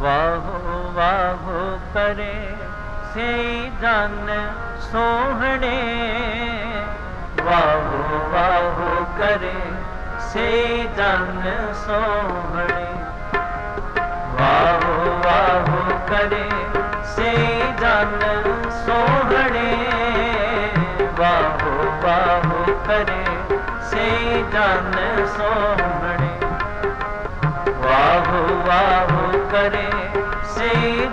वाहो वाहो करे से जन सोहणे। वाहो वाहो करे से जन सोहणे। वाहो वाहो करे से जन सोहणे। वाहो वाहो करे से जन सोहणे। ਵਾਹੋ ਵਾਹੋ ਕਰੇ ਸੇ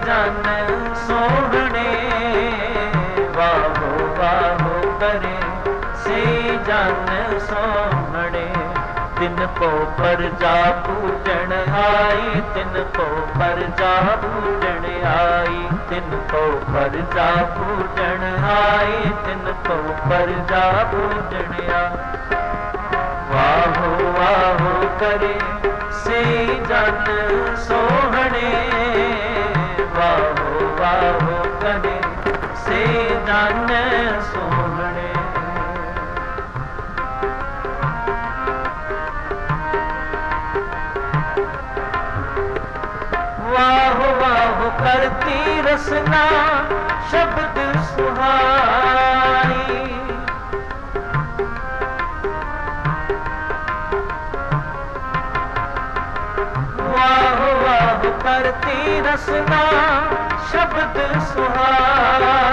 ਜਨ ਸੋਹਣੇ ਵਾਹੋ ਵਾਹੋ ਕਰੇ ਸੇ ਜਨ ਸੋਹਣੇ ਤਿੰਨ ਕੋ ਪਰਜਾ ਪੂਜਣ ਆਈ ਤਿੰਨ ਕੋ ਪਰਜਾ ਪੂਜਣ ਆਈ ਤਿੰਨ ਕੋ ਪਰਜਾ ਪੂਜਣ ਆਈ ਤਿੰਨ ਕੋ ਪਰਜਾ ਪੂਜਣ ਆਈ करे सी जन सोहणे। बाहो बाहो करे सी जन सोहणे। वाहो वाहो करती रसना, शब्द सुहा ਵਾਹ ਕਰਤੀ ਰਸਨਾ ਸ਼ਬਦ ਸੁਹਾਈ